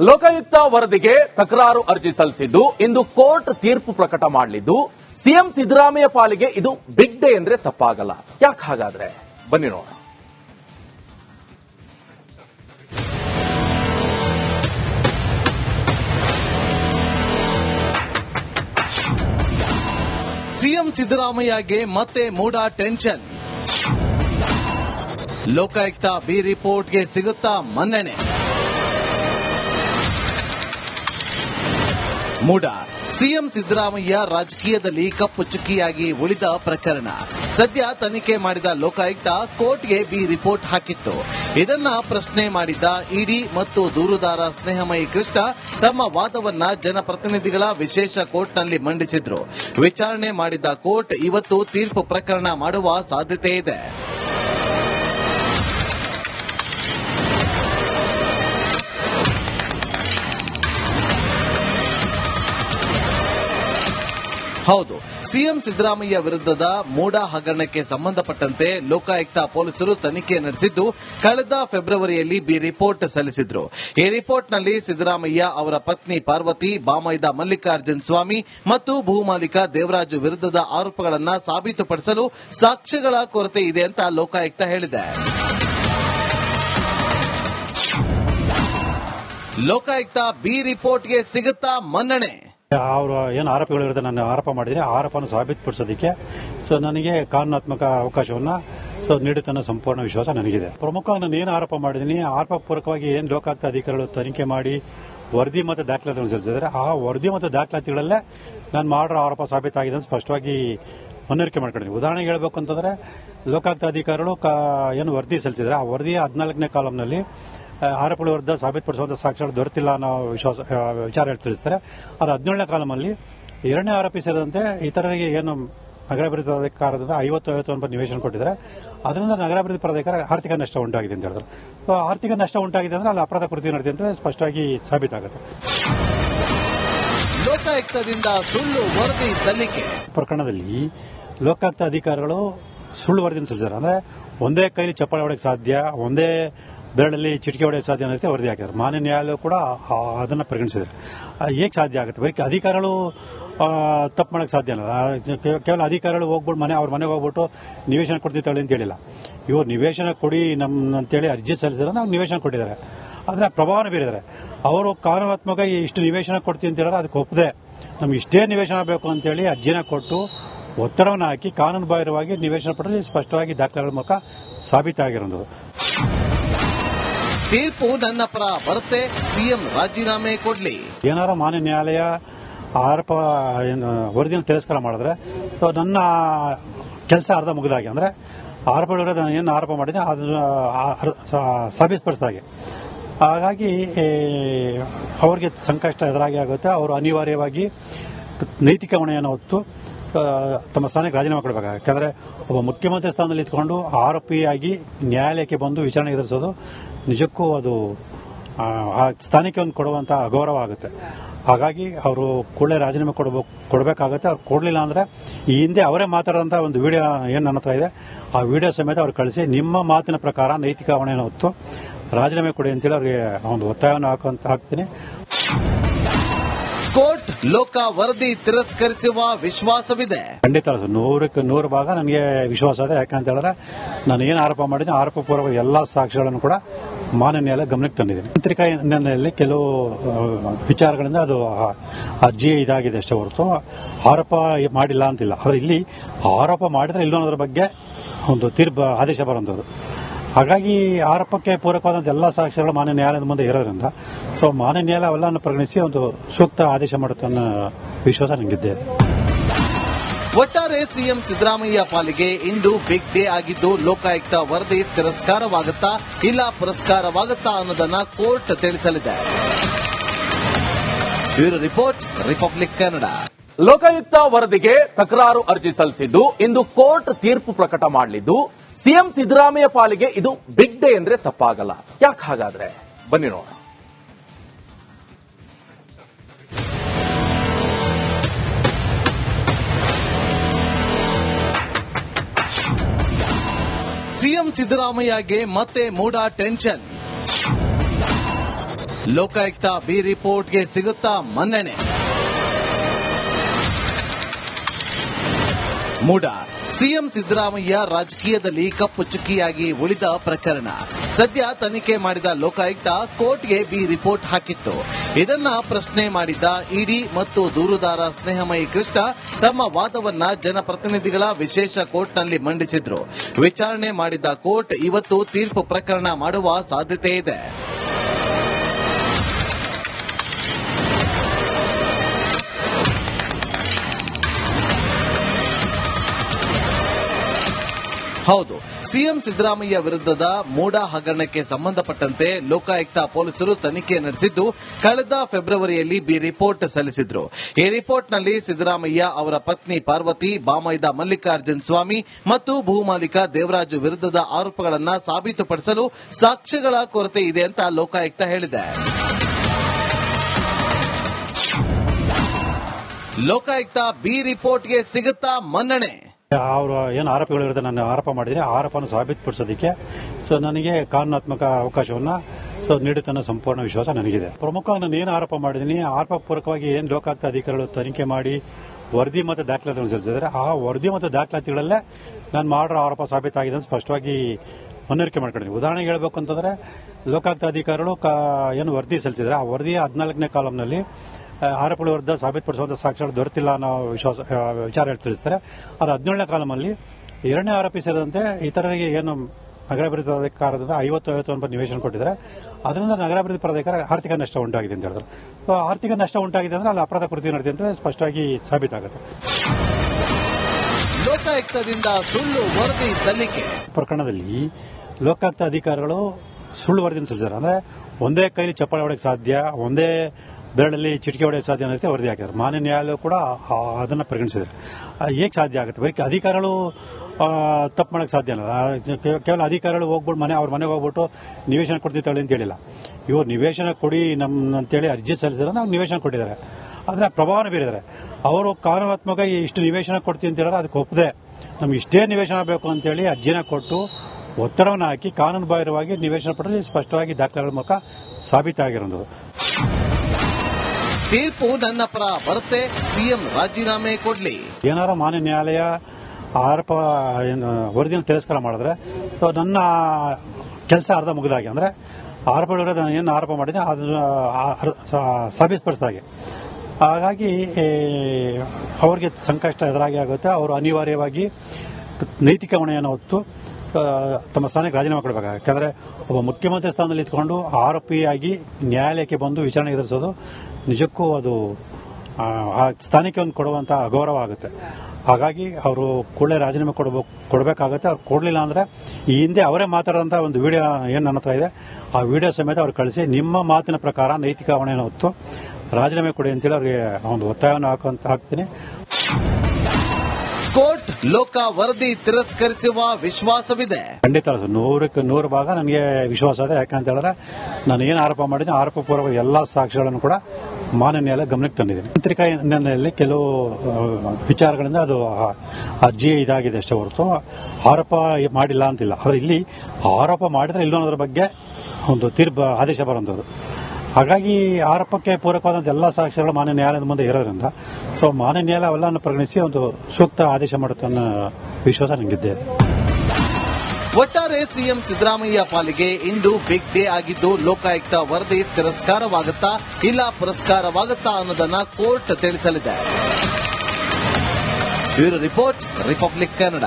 ಲೋಕಾಯುಕ್ತ ವರದಿಗೆ ತಕರಾರು ಅರ್ಜಿ ಸಲ್ಲಿಸಿದ್ದು, ಇಂದು ಕೋರ್ಟ್ ತೀರ್ಪು ಪ್ರಕಟ ಮಾಡಲಿದ್ದು, ಸಿಎಂ ಸಿದ್ದರಾಮಯ್ಯ ಪಾಲಿಗೆ ಇದು ಬಿಗ್ ಡೇ ಅಂದ್ರೆ ತಪ್ಪಾಗಲ್ಲ. ಯಾಕೆ ಹಾಗಾದ್ರೆ? ಬನ್ನಿ ನೋಡೋಣ. ಸಿಎಂ ಸಿದ್ದರಾಮಯ್ಯಗೆ ಮತ್ತೆ ಮೂಡ ಟೆನ್ಷನ್. ಲೋಕಾಯುಕ್ತ ಬಿ ರಿಪೋರ್ಟ್ಗೆ ಸಿಗುತ್ತಾ ಮನ್ನಣೆ. ಮೂಡ. ಸಿಎಂ ಸಿದ್ದರಾಮಯ್ಯ ರಾಜಕೀಯದಲ್ಲಿ ಕಪ್ಪು ಚುಕ್ಕಿಯಾಗಿ ಉಳಿದ ಪ್ರಕರಣ. ಸದ್ಯ ತನಿಖೆ ಮಾಡಿದ ಲೋಕಾಯುಕ್ತ ಕೋರ್ಟ್ಗೆ ಬಿ ರಿಪೋರ್ಟ್ ಹಾಕಿತ್ತು. ಇದನ್ನ ಪ್ರಶ್ನೆ ಮಾಡಿದ ಇಡಿ ಮತ್ತು ದೂರುದಾರ ಸ್ನೇಹಮಯಿ ಕೃಷ್ಣ ತಮ್ಮ ವಾದವನ್ನ ಜನಪ್ರತಿನಿಧಿಗಳ ವಿಶೇಷ ಕೋರ್ಟ್ನಲ್ಲಿ ಮಂಡಿಸಿದ್ರು. ವಿಚಾರಣೆ ಮಾಡಿದ ಕೋರ್ಟ್ ಇವತ್ತು ತೀರ್ಪು ಪ್ರಕರಣ ಮಾಡುವ ಸಾಧ್ಯತೆ ಇದೆ. ಹೌದು. ಸಿಎಂ ಸಿದ್ದರಾಮಯ್ಯ ವಿರುದ್ಧದ ಮೂಡಾ ಹಗರಣಕ್ಕೆ ಸಂಬಂಧಪಟ್ಟಂತೆ ಲೋಕಾಯುಕ್ತ ಪೊಲೀಸರು ತನಿಖೆ ನಡೆಸಿದ್ದು ಕಳೆದ ಫೆಬ್ರವರಿಯಲ್ಲಿ ಬಿ ರಿಪೋರ್ಟ್ ಸಲ್ಲಿಸಿದ್ರು. ಈ ರಿಪೋರ್ಟ್ನಲ್ಲಿ ಸಿದ್ದರಾಮಯ್ಯ ಅವರ ಪತ್ನಿ ಪಾರ್ವತಿ, ಬಾಮೈದ ಮಲ್ಲಿಕಾರ್ಜುನ್ ಸ್ವಾಮಿ ಮತ್ತು ಭೂಮಾಲೀಕ ದೇವರಾಜು ವಿರುದ್ಧದ ಆರೋಪಗಳನ್ನು ಸಾಬೀತುಪಡಿಸಲು ಸಾಕ್ಷ್ಯಗಳ ಕೊರತೆ ಇದೆ ಅಂತ ಲೋಕಾಯುಕ್ತ ಹೇಳಿದೆ. ಲೋಕಾಯುಕ್ತ ಬಿ ರಿಪೋರ್ಟ್ಗೆ ಸಿಗುತ್ತಾ ಮನ್ನಣೆ. ಅವರು ಏನು ಆರೋಪಗಳು ನಾನು ಆರೋಪ ಮಾಡಿದ್ರೆ ಆರೋಪವನ್ನು ಸಾಬೀತುಪಡಿಸೋದಕ್ಕೆ ಸೊ ನನಗೆ ಕಾನೂನಾತ್ಮಕ ಅವಕಾಶವನ್ನ ಸೊ ನೀಡುತ್ತೆ ಸಂಪೂರ್ಣ ವಿಶ್ವಾಸ ನನಗಿದೆ. ಪ್ರಮುಖವಾಗಿ ನಾನು ಏನು ಆರೋಪ ಮಾಡಿದ್ದೀನಿ ಆರೋಪ ಪೂರ್ವಕವಾಗಿ ಏನು ಲೋಕಾಯುಕ್ತ ಅಧಿಕಾರಿಗಳು ತನಿಖೆ ಮಾಡಿ ವರದಿ ಮತ್ತು ದಾಖಲಾತಿಗಳನ್ನು ಸಲ್ಲಿಸಿದ್ದಾರೆ. ಆ ವರದಿ ಮತ್ತು ದಾಖಲಾತಿಗಳಲ್ಲೇ ನಾನು ಮಾಡಿರೋ ಆರೋಪ ಸಾಬೀತಾಗಿದೆ ಅಂತ ಸ್ಪಷ್ಟವಾಗಿ ಮನವರಿಕೆ ಮಾಡ್ಕೊಂಡಿದ್ದೀನಿ. ಉದಾಹರಣೆಗೆ ಹೇಳಬೇಕು ಅಂತಂದ್ರೆ, ಲೋಕಾಯುಕ್ತ ಅಧಿಕಾರಿಗಳು ಏನು ವರದಿ ಸಲ್ಲಿಸಿದ್ರೆ ಆ ವರದಿಯ ಹದಿನಾಲ್ಕನೇ ಕಾಲಂನಲ್ಲಿ ಆರೋಪಗಳ ವಿರುದ್ಧ ಸಾಬೀತುಪಡಿಸುವಂತ ಸಾಕ್ಷ್ಯಗಳು ದೊರೆತಿಲ್ಲ ಅನ್ನೋ ವಿಶ್ವಾಸ ವಿಚಾರ ಹೇಳಿ ತಿಳಿಸ್ತಾರೆ ಆದರೆ ಹದಿನೇಳನೇ ಕಾಲಮಲ್ಲಿ ಎರಡನೇ ಆರೋಪಿ ಸೇರಿದಂತೆ ಇತರರಿಗೆ ಏನು ನಗರಾಭಿವೃದ್ಧಿ ಪ್ರಾಧಿಕಾರದಿಂದ ಐವತ್ತು ಐವತ್ತು ರೂಪಾಯಿ ನಿವೇಶನ ಕೊಟ್ಟಿದ್ದಾರೆ. ಅದರಿಂದ ನಗರಾಭಿವೃದ್ಧಿ ಪ್ರಾಧಿಕಾರ ಆರ್ಥಿಕ ನಷ್ಟ ಉಂಟಾಗಿದೆ ಅಂತ ಹೇಳಿದ್ರು. ಸೊ ಆರ್ಥಿಕ ನಷ್ಟ ಉಂಟಾಗಿದೆ ಅಂದ್ರೆ ಅಲ್ಲಿ ಅಪರಾಧ ಕೃತಿ ನಡೆದಿದೆ ಅಂತ ಸ್ಪಷ್ಟವಾಗಿ ಸಾಬೀತಾಗುತ್ತೆ. ಲೋಕಾಯುಕ್ತದಿಂದ ಸುಳ್ಳು ವರದಿ ಸಲ್ಲಿಕೆ. ಪ್ರಕರಣದಲ್ಲಿ ಲೋಕಾಯುಕ್ತ ಅಧಿಕಾರಿಗಳು ಸುಳ್ಳು ವರದಿಯನ್ನು ಸಲ್ಲಿಸಿದ್ದಾರೆ. ಅಂದ್ರೆ ಒಂದೇ ಕೈಲಿ ಚಪ್ಪಾಳೆ ಹೊಡಕ್ಕೆ ಸಾಧ್ಯ ಒಂದೇ ಬೆರಳಲ್ಲಿ ಚಿಟಿಕೆ ಹೊಡೆಯೋ ಸಾಧ್ಯ ಅನ್ನೋದಕ್ಕೆ ವರದಿ ಹಾಕಿದ್ದಾರೆ. ಮಾನ್ಯ ನ್ಯಾಯಾಲಯ ಕೂಡ ಅದನ್ನ ಪರಿಗಣಿಸಿದ್ದಾರೆ. ಆ, ಹೇಗೆ ಸಾಧ್ಯ ಆಗುತ್ತೆ? ಬರೀ ಅಧಿಕಾರಿಗಳು ತಪ್ಪು ಮಾಡಕ್ಕೆ ಸಾಧ್ಯ ಅಲ್ಲ. ಕೇವಲ ಅಧಿಕಾರಿಗಳು ಹೋಗ್ಬಿಟ್ಟು ಮನೆ ಅವ್ರ ಮನೆಗೆ ಹೋಗ್ಬಿಟ್ಟು ನಿವೇಶನ ಕೊಡ್ತಿದ್ದಾಳೆ ಅಂತ ಹೇಳಿಲ್ಲ. ಇವರು ನಿವೇಶನ ಕೊಡಿ ನಮ್ಮ ಅಂತೇಳಿ ಅರ್ಜಿ ಸಲ್ಲಿಸಿದ್ರೆ ನಾವು ನಿವೇಶನ ಕೊಟ್ಟಿದ್ದಾರೆ. ಆದರೆ ಪ್ರಭಾವನ ಬೀರಿದ್ದಾರೆ. ಅವರು ಕಾನೂನಾತ್ಮಕ ಇಷ್ಟು ನಿವೇಶನ ಕೊಡ್ತೀವಿ ಅಂತ ಹೇಳಿದ್ರೆ ಅದಕ್ಕೆ ಒಪ್ಪದೆ. ನಮ್ಗೆ ಇಷ್ಟೇ ನಿವೇಶನ ಬೇಕು ಅಂತೇಳಿ ಅರ್ಜಿನ ಕೊಟ್ಟು ಒತ್ತಡವನ್ನು ಹಾಕಿ ಕಾನೂನು ಬಾಹಿರವಾಗಿ ನಿವೇಶನ ಪಡೆದು ಸ್ಪಷ್ಟವಾಗಿ ದಾಖಲೆಗಳ ಮೂಲಕ ಸಾಬೀತಾಗಿರೋದು. ತೀರ್ಪು ನನ್ನ ಪರ ಬರುತ್ತೆ. ಸಿಎಂ ರಾಜೀನಾಮೆ ಕೊಡ್ಲಿ. ಏನಾರ ಮಾನ್ಯ ನ್ಯಾಯಾಲಯ ಆರೋಪ, ಏನು ವರದಿಯನ್ನು ತಿರಸ್ಕಾರ ಮಾಡಿದ್ರೆ, ಸೊ ನನ್ನ ಕೆಲಸ ಅರ್ಧ ಮುಗಿದಾಗೆ ಅಂದ್ರೆ ಆರೋಪ ನಾನು ಏನು ಆರೋಪ ಮಾಡಿದೆ, ಅದನ್ನ ಸಾಬೀತುಪಡಿಸಿದಾಗೆ ಹಾಗಾಗಿ ಅವ್ರಿಗೆ ಸಂಕಷ್ಟ ಎದುರಾಗಿ ಆಗುತ್ತೆ. ಅವರು ಅನಿವಾರ್ಯವಾಗಿ ನೈತಿಕ ಹೊಣೆಯನ್ನು ಹೊತ್ತು ತಮ್ಮ ಸ್ಥಾನಕ್ಕೆ ರಾಜೀನಾಮೆ ಕೊಡಬೇಕು ಯಾಕಂದ್ರೆ, ಒಬ್ಬ ಮುಖ್ಯಮಂತ್ರಿ ಸ್ಥಾನದಲ್ಲಿ ಇದ್ಕೊಂಡು ಆರೋಪಿಯಾಗಿ ನ್ಯಾಯಾಲಯಕ್ಕೆ ಬಂದು ವಿಚಾರಣೆ ಎದುರಿಸೋದು ನಿಜಕ್ಕೂ ಅದು ಆ, ಸ್ಥಾನಕ್ಕೆ ಒಂದು ಕೊಡುವಂತ ಅಗೌರವ ಆಗುತ್ತೆ ಹಾಗಾಗಿ ಅವರು ಕೂಡಲೇ ರಾಜೀನಾಮೆ ಕೊಡಬೇಕು ಕೊಡಬೇಕಾಗುತ್ತೆ ಅವ್ರು ಕೊಡಲಿಲ್ಲ ಅಂದ್ರೆ ಈ ಹಿಂದೆ ಅವರೇ ಮಾತಾಡೋಂಥ ಒಂದು ವಿಡಿಯೋ ಏನು ನನ್ನ ಹತ್ರ ಇದೆ ಆ ವಿಡಿಯೋ ಸಮೇತ ಅವ್ರು ಕಳಿಸಿ ನಿಮ್ಮ ಮಾತಿನ ಪ್ರಕಾರ ನೈತಿಕ ಹೊಣೆಯನ್ನು ಹೊತ್ತು ರಾಜೀನಾಮೆ ಕೊಡಿ ಅಂತೇಳಿ ಅವ್ರಿಗೆ ಒಂದು ಒತ್ತಾಯವನ್ನು ಹಾಕುವಂತ ಹಾಕ್ತೀನಿ. ಕೋರ್ಟ್ ಲೋಕ ವರದಿ ತಿರಸ್ಕರಿಸುವ ವಿಶ್ವಾಸವಿದೆ. ಖಂಡಿತ ನೂರಕ್ಕೆ ನೂರು ಭಾಗ ನನಗೆ ವಿಶ್ವಾಸ ಇದೆ. ಯಾಕಂತ ಹೇಳಿದ್ರೆ ನಾನು ಏನು ಆರೋಪ ಮಾಡಿದ್ದೀನಿ ಆರೋಪ ಪೂರ್ವ ಎಲ್ಲ ಸಾಕ್ಷಿಗಳನ್ನು ಕೂಡ ಮಾನ್ಯ ಗಮನಕ್ಕೆ ತಂದಿದ್ದೀನಿ. ಪತ್ರಿಕಾ ಹಿನ್ನೆಲೆಯಲ್ಲಿ ಕೆಲವು ವಿಚಾರಗಳಿಂದ ಅದು ಅರ್ಜಿ ಇದಾಗಿದೆ ಅಷ್ಟೇ ಹೊರತು, ಆರೋಪ ಮಾಡಿಲ್ಲ ಅಂತಿಲ್ಲ. ಆದರೆ ಇಲ್ಲಿ ಆರೋಪ ಮಾಡಿದ್ರೆ ಇಲ್ಲ ಅನ್ನೋದ್ರ ಬಗ್ಗೆ ಒಂದು ತೀರ್ಪು, ಆದೇಶ ಬರುವಂಥದ್ದು. ಹಾಗಾಗಿ ಆರೋಪಕ್ಕೆ ಪೂರಕವಾದಂಥ ಎಲ್ಲ ಸಾಕ್ಷ್ಯಗಳು ಮಾನ್ಯ ನ್ಯಾಯಾಲಯದ ಮುಂದೆ ಇರೋದ್ರಿಂದ, ಸೊ ಮಾನ್ಯ ನ್ಯಾಯಾಲಯ ಅವೆಲ್ಲವನ್ನು ಪರಿಗಣಿಸಿ ಒಂದು ಸೂಕ್ತ ಆದೇಶ ಮಾಡುತ್ತೆ ಅನ್ನೋ ವಿಶ್ವಾಸ ನನಗಿದ್ದೆ ಒಟ್ಟಾರೆ ಸಿಎಂ ಸಿದ್ದರಾಮಯ್ಯ ಪಾಲಿಗೆ ಇಂದು ಬಿಗ್ ಡೇ ಆಗಿದ್ದು ಲೋಕಾಯುಕ್ತ ವರದಿ ತಿರಸ್ಕಾರವಾಗುತ್ತಾ ಇಲ್ಲ ಪುರಸ್ಕಾರವಾಗುತ್ತಾ ಅನ್ನೋದನ್ನ court ತಿಳಿಸಲಿದೆ. Bureau report, Republic Kannada. Lokayukta ವರದಿಗೆ ತಕರಾರು ಅರ್ಜಿ ಸಲ್ಲಿಸಿದ್ದು ಇಂದು ಕೋರ್ಟ್ ತೀರ್ಪು ಪ್ರಕಟ ಮಾಡಲಿದ್ದು, ಸಿಎಂ ಸಿದ್ದರಾಮಯ್ಯ ಪಾಲಿಗೆ ಇದು ಬಿಗ್ ಡೇ ಅಂದ್ರೆ ತಪ್ಪಾಗಲ್ಲ. ಯಾಕೆ ಹಾಗಾದ್ರೆ? ಬನ್ನಿ ನೋಡೋಣ. ಸಿಎಂ ಸಿದ್ದರಾಮಯ್ಯಗೆ ಮತ್ತೆ ಮೂಡ ಟೆನ್ಷನ್. ಲೋಕಾಯುಕ್ತ ಬಿ ರಿಪೋರ್ಟ್ಗೆ ಸಿಗುತ್ತಾ ಮನ್ನಣೆ. ಮೂಡ ಸಿಎಂ ಸಿದ್ದರಾಮಯ್ಯ ರಾಜಕೀಯದಲ್ಲಿ ಕಪ್ಪು ಚುಕ್ಕಿಯಾಗಿ ಉಳಿದ ಪ್ರಕರಣ. ಸದ್ಯ ತನಿಖೆ ಮಾಡಿದ ಲೋಕಾಯುಕ್ತ ಕೋರ್ಟ್ಗೆ ಬಿ ರಿಪೋರ್ಟ್ ಹಾಕಿತ್ತು. ಇದನ್ನ ಪ್ರಶ್ನೆ ಮಾಡಿದ್ದ ಇಡಿ ಮತ್ತು ದೂರುದಾರ ಸ್ನೇಹಮಯಿ ಕೃಷ್ಣ ತಮ್ಮ ವಾದವನ್ನ ಜನಪ್ರತಿನಿಧಿಗಳ ವಿಶೇಷ ಕೋರ್ಟ್ನಲ್ಲಿ ಮಂಡಿಸಿದ್ರು. ವಿಚಾರಣೆ ಮಾಡಿದ್ದ ಕೋರ್ಟ್ ಇವತ್ತು ತೀರ್ಪು ಪ್ರಕರಣ ಮಾಡುವ ಸಾಧ್ಯತೆ ಇದೆ. ಹೌದು. ಸಿಎಂ ಸಿದ್ದರಾಮಯ್ಯ ವಿರುದ್ಧದ ಮೂಡಾ ಹಗರಣಕ್ಕೆ ಸಂಬಂಧಪಟ್ಟಂತೆ ಲೋಕಾಯುಕ್ತ ಪೊಲೀಸರು ತನಿಖೆ ನಡೆಸಿದ್ದು ಕಳೆದ ಫೆಬ್ರವರಿಯಲ್ಲಿ ಬಿ ರಿಪೋರ್ಟ್ ಸಲ್ಲಿಸಿದ್ರು. ಈ ರಿಪೋರ್ಟ್ನಲ್ಲಿ ಸಿದ್ದರಾಮಯ್ಯ ಅವರ ಪತ್ನಿ ಪಾರ್ವತಿ, ಬಾಮೈದ ಮಲ್ಲಿಕಾರ್ಜುನ್ ಸ್ವಾಮಿ ಮತ್ತು ಭೂಮಾಲೀಕ ದೇವರಾಜು ವಿರುದ್ಧದ ಆರೋಪಗಳನ್ನು ಸಾಬೀತುಪಡಿಸಲು ಸಾಕ್ಷ್ಯಗಳ ಕೊರತೆ ಇದೆ ಅಂತ ಲೋಕಾಯುಕ್ತ ಹೇಳಿದೆ. ಲೋಕಾಯುಕ್ತ ಬಿ ರಿಪೋರ್ಟ್ಗೆ ಸಿಗುತ್ತಾ ಮನ್ನಣೆ. ಅವರು ಏನು ಆರೋಪಗಳು ನಾನು ಆರೋಪ ಮಾಡಿದ್ರೆ ಆರೋಪವನ್ನು ಸಾಬೀತುಪಡಿಸೋದಕ್ಕೆ ಸೊ ನನಗೆ ಕಾನೂನಾತ್ಮಕ ಅವಕಾಶವನ್ನ ಸೊ ನೀಡುತ್ತೆ ಸಂಪೂರ್ಣ ವಿಶ್ವಾಸ ನನಗಿದೆ. ಪ್ರಮುಖವಾಗಿ ನಾನು ಏನು ಆರೋಪ ಮಾಡಿದ್ದೀನಿ ಆರೋಪ ಪೂರ್ವಕವಾಗಿ ಏನು ಲೋಕಾಯುಕ್ತ ಅಧಿಕಾರಿಗಳು ತನಿಖೆ ಮಾಡಿ ವರದಿ ಮತ್ತು ದಾಖಲಾತಿಗಳನ್ನು ಸಲ್ಲಿಸಿದ್ದಾರೆ. ಆ ವರದಿ ಮತ್ತು ದಾಖಲಾತಿಗಳಲ್ಲೇ ನಾನು ಮಾಡಿರೋ ಆರೋಪ ಸಾಬೀತಾಗಿದೆ ಅಂತ ಸ್ಪಷ್ಟವಾಗಿ ಮನವರಿಕೆ ಮಾಡ್ಕೊಂಡಿದ್ದೀನಿ. ಉದಾಹರಣೆಗೆ ಹೇಳಬೇಕು ಅಂತಂದ್ರೆ, ಲೋಕಾಯುಕ್ತ ಅಧಿಕಾರಿಗಳು ಏನು ವರದಿ ಸಲ್ಲಿಸಿದ್ರೆ ಆ ವರದಿಯ ಹದಿನಾಲ್ಕನೇ ಕಾಲಂನಲ್ಲಿ ಆರೋಪಗಳ ವಿರುದ್ಧ ಸಾಬೀತುಪಡಿಸುವಂತ ಸಾಕ್ಷ್ಯಗಳು ದೊರೆತಿಲ್ಲ ಅನ್ನೋ ವಿಶ್ವಾಸ ವಿಚಾರ ಹೇಳಿ ತಿಳಿಸ್ತಾರೆ ಆದರೆ ಹದಿನೇಳನೇ ಕಾಲಮಲ್ಲಿ ಎರಡನೇ ಆರೋಪಿ ಸೇರಿದಂತೆ ಇತರರಿಗೆ ಏನು ನಗರಾಭಿವೃದ್ಧಿ ಪ್ರಾಧಿಕಾರದಿಂದ ಐವತ್ತು ಐವತ್ತು ರೂಪಾಯಿ ನಿವೇಶನ ಕೊಟ್ಟಿದ್ದಾರೆ. ಅದರಿಂದ ನಗರಾಭಿವೃದ್ಧಿ ಪ್ರಾಧಿಕಾರ ಆರ್ಥಿಕ ನಷ್ಟ ಉಂಟಾಗಿದೆ ಅಂತ ಹೇಳಿದ್ರು. ಸೊ ಆರ್ಥಿಕ ನಷ್ಟ ಉಂಟಾಗಿದೆ ಅಂದ್ರೆ ಅಲ್ಲಿ ಅಪರಾಧ ಕೃತಿ ನಡೆದಿದೆ ಅಂತ ಸ್ಪಷ್ಟವಾಗಿ ಸಾಬೀತಾಗುತ್ತೆ. ಲೋಕಾಯುಕ್ತದಿಂದ ಸುಳ್ಳು ವರದಿ ಸಲ್ಲಿಕೆ. ಪ್ರಕರಣದಲ್ಲಿ ಲೋಕಾಯುಕ್ತ ಅಧಿಕಾರಿಗಳು ಸುಳ್ಳು ವರದಿಯನ್ನು ಸಲ್ಲಿಸಿದ್ದಾರೆ. ಅಂದ್ರೆ ಒಂದೇ ಕೈಲಿ ಚಪ್ಪಾಳೆ ಹೊಡಕ್ಕೆ ಸಾಧ್ಯ ಒಂದೇ ಬೆರಳಲ್ಲಿ ಚಿಟಿಕೆ ಹೊಡೆಯೋ ಸಾಧ್ಯ ಅನ್ನೋದಕ್ಕೆ ವರದಿ ಹಾಕಿದ್ದಾರೆ. ಮಾನ್ಯ ನ್ಯಾಯಾಲಯ ಕೂಡ ಅದನ್ನ ಪರಿಗಣಿಸಿದ್ದಾರೆ. ಆ, ಹೇಗೆ ಸಾಧ್ಯ ಆಗುತ್ತೆ? ಬರೀ ಅಧಿಕಾರಿಗಳು ತಪ್ಪು ಮಾಡಕ್ಕೆ ಸಾಧ್ಯ ಅಲ್ಲ. ಕೇವಲ ಅಧಿಕಾರಿಗಳು ಹೋಗ್ಬಿಟ್ಟು ಮನೆ ಅವ್ರ ಮನೆಗೆ ಹೋಗ್ಬಿಟ್ಟು ನಿವೇಶನ ಕೊಡ್ತಿದ್ದಾಳೆ ಅಂತ ಹೇಳಿಲ್ಲ. ಇವರು ನಿವೇಶನ ಕೊಡಿ ನಮ್ಮ ಅಂತೇಳಿ ಅರ್ಜಿ ಸಲ್ಲಿಸಿದ್ರೆ ನಾವು ನಿವೇಶನ ಕೊಟ್ಟಿದ್ದಾರೆ. ಆದರೆ ಪ್ರಭಾವನ ಬೀರಿದ್ದಾರೆ. ಅವರು ಕಾನೂನಾತ್ಮಕ ಇಷ್ಟು ನಿವೇಶನ ಕೊಡ್ತೀವಿ ಅಂತ ಹೇಳಿದ್ರೆ ಅದಕ್ಕೆ ಒಪ್ಪದೆ. ನಮ್ಗೆ ಇಷ್ಟೇ ನಿವೇಶನ ಬೇಕು ಅಂತೇಳಿ ಅರ್ಜಿನ ಕೊಟ್ಟು ಒತ್ತಡವನ್ನು ಹಾಕಿ ಕಾನೂನು ಬಾಹಿರವಾಗಿ ನಿವೇಶನ ಪಡೆದು ಸ್ಪಷ್ಟವಾಗಿ ದಾಖಲೆಗಳ ಮೂಲಕ ಸಾಬೀತಾಗಿರೋದು. ತೀರ್ಪು ನನ್ನ ಪರ ಬರುತ್ತೆ. ಸಿಎಂ ರಾಜೀನಾಮೆ ಕೊಡ್ಲಿ. ಏನಾರ ಮಾನ್ಯ ನ್ಯಾಯಾಲಯ ಆರೋಪ, ಏನು ವರದಿಯನ್ನು ತಿರಸ್ಕಾರ ಮಾಡಿದ್ರೆ, ಸೊ ನನ್ನ ಕೆಲಸ ಅರ್ಧ ಮುಗಿದಾಗೆ ಅಂದ್ರೆ ಆರೋಪ ನಾನು ಏನು ಆರೋಪ ಮಾಡಿದೆ, ಅದನ್ನು ಸಾಬೀತುಪಡಿಸಿದಾಗೆ ಹಾಗಾಗಿ ಅವ್ರಿಗೆ ಸಂಕಷ್ಟ ಎದುರಾಗಿ ಆಗುತ್ತೆ. ಅವರು ಅನಿವಾರ್ಯವಾಗಿ ನೈತಿಕ ಹೊಣೆಯನ್ನು ಹೊತ್ತು ತಮ್ಮ ಸ್ಥಾನಕ್ಕೆ ರಾಜೀನಾಮೆ ಕೊಡಬೇಕು ಯಾಕಂದ್ರೆ, ಒಬ್ಬ ಮುಖ್ಯಮಂತ್ರಿ ಸ್ಥಾನದಲ್ಲಿ ಇದ್ಕೊಂಡು ಆರೋಪಿಯಾಗಿ ನ್ಯಾಯಾಲಯಕ್ಕೆ ಬಂದು ವಿಚಾರಣೆ ಎದುರಿಸೋದು ನಿಜಕ್ಕೂ ಅದು ಆ, ಸ್ಥಾನಕ್ಕೆ ಒಂದು ಕೊಡುವಂತ ಅಗೌರವ ಆಗುತ್ತೆ ಹಾಗಾಗಿ ಅವರು ಕೂಡಲೇ ರಾಜೀನಾಮೆ ಕೊಡಬೇಕು ಕೊಡಬೇಕಾಗುತ್ತೆ ಅವ್ರು ಕೊಡಲಿಲ್ಲ ಅಂದ್ರೆ ಈ ಹಿಂದೆ ಅವರೇ ಮಾತಾಡೋಂಥ ಒಂದು ವಿಡಿಯೋ ಏನು ನನ್ನ ಹತ್ರ ಇದೆ ಆ ವಿಡಿಯೋ ಸಮೇತ ಅವ್ರು ಕಳಿಸಿ ನಿಮ್ಮ ಮಾತಿನ ಪ್ರಕಾರ ನೈತಿಕ ಹೊಣೆಯನ್ನು ಹೊತ್ತು ರಾಜೀನಾಮೆ ಕೊಡಿ ಅಂತೇಳಿ ಅವ್ರಿಗೆ ಒಂದು ಒತ್ತಾಯವನ್ನು ಹಾಕುವಂತ ಹಾಕ್ತೀನಿ. ಕೋರ್ಟ್ ಲೋಕ ವರದಿ ತಿರಸ್ಕರಿಸುವ ವಿಶ್ವಾಸವಿದೆ. ಖಂಡಿತ ನೂರಕ್ಕೆ ನೂರು ಭಾಗ ನನಗೆ ವಿಶ್ವಾಸ ಇದೆ. ಯಾಕಂತ ಹೇಳಿದ್ರೆ ನಾನು ಏನು ಆರೋಪ ಮಾಡಿದ್ದೀನಿ ಆರೋಪ ಪೂರ್ವ ಎಲ್ಲ ಸಾಕ್ಷಿಗಳನ್ನು ಕೂಡ ಮಾನ್ಯ ಗಮನಕ್ಕೆ ತಂದಿದ್ದೀನಿ. ಪತ್ರಿಕಾ ಹಿನ್ನೆಲೆಯಲ್ಲಿ ಕೆಲವು ವಿಚಾರಗಳಿಂದ ಅದು ಅರ್ಜಿ ಇದಾಗಿದೆ ಅಷ್ಟೇ ಹೊರತು, ಆರೋಪ ಮಾಡಿಲ್ಲ ಅಂತಿಲ್ಲ. ಆದರೆ ಇಲ್ಲಿ ಆರೋಪ ಮಾಡಿದ್ರೆ ಇಲ್ಲ ಅನ್ನೋದ್ರ ಬಗ್ಗೆ ಒಂದು ತೀರ್ಪು, ಆದೇಶ ಬರುವಂಥದ್ದು. ಹಾಗಾಗಿ ಆರೋಪಕ್ಕೆ ಪೂರಕವಾದಂಥ ಎಲ್ಲ ಸಾಕ್ಷ್ಯಗಳು ಮಾನ್ಯ ನ್ಯಾಯಾಲಯದ ಮುಂದೆ ಇರೋದ್ರಿಂದ, ಸೊ ಮಾನ್ಯ ನ್ಯಾಯಾಲಯ ಅವೆಲ್ಲವನ್ನು ಪರಿಗಣಿಸಿ ಒಂದು ಸೂಕ್ತ ಆದೇಶ ಮಾಡುತ್ತೆ ಅನ್ನೋ ವಿಶ್ವಾಸ ನನಗಿದ್ದೆ ಒಟ್ಟಾರೆ ಸಿಎಂ ಸಿದ್ದರಾಮಯ್ಯ ಪಾಲಿಗೆ ಇಂದು ಬಿಗ್ ಡೇ ಆಗಿದ್ದು ಲೋಕಾಯುಕ್ತ ವರದಿ ತಿರಸ್ಕಾರವಾಗುತ್ತಾ ಇಲ್ಲ ಪುರಸ್ಕಾರವಾಗುತ್ತಾ ಅನ್ನೋದನ್ನ court ತಿಳಿಸಲಿದೆ. Bureau report, Republic Kannada.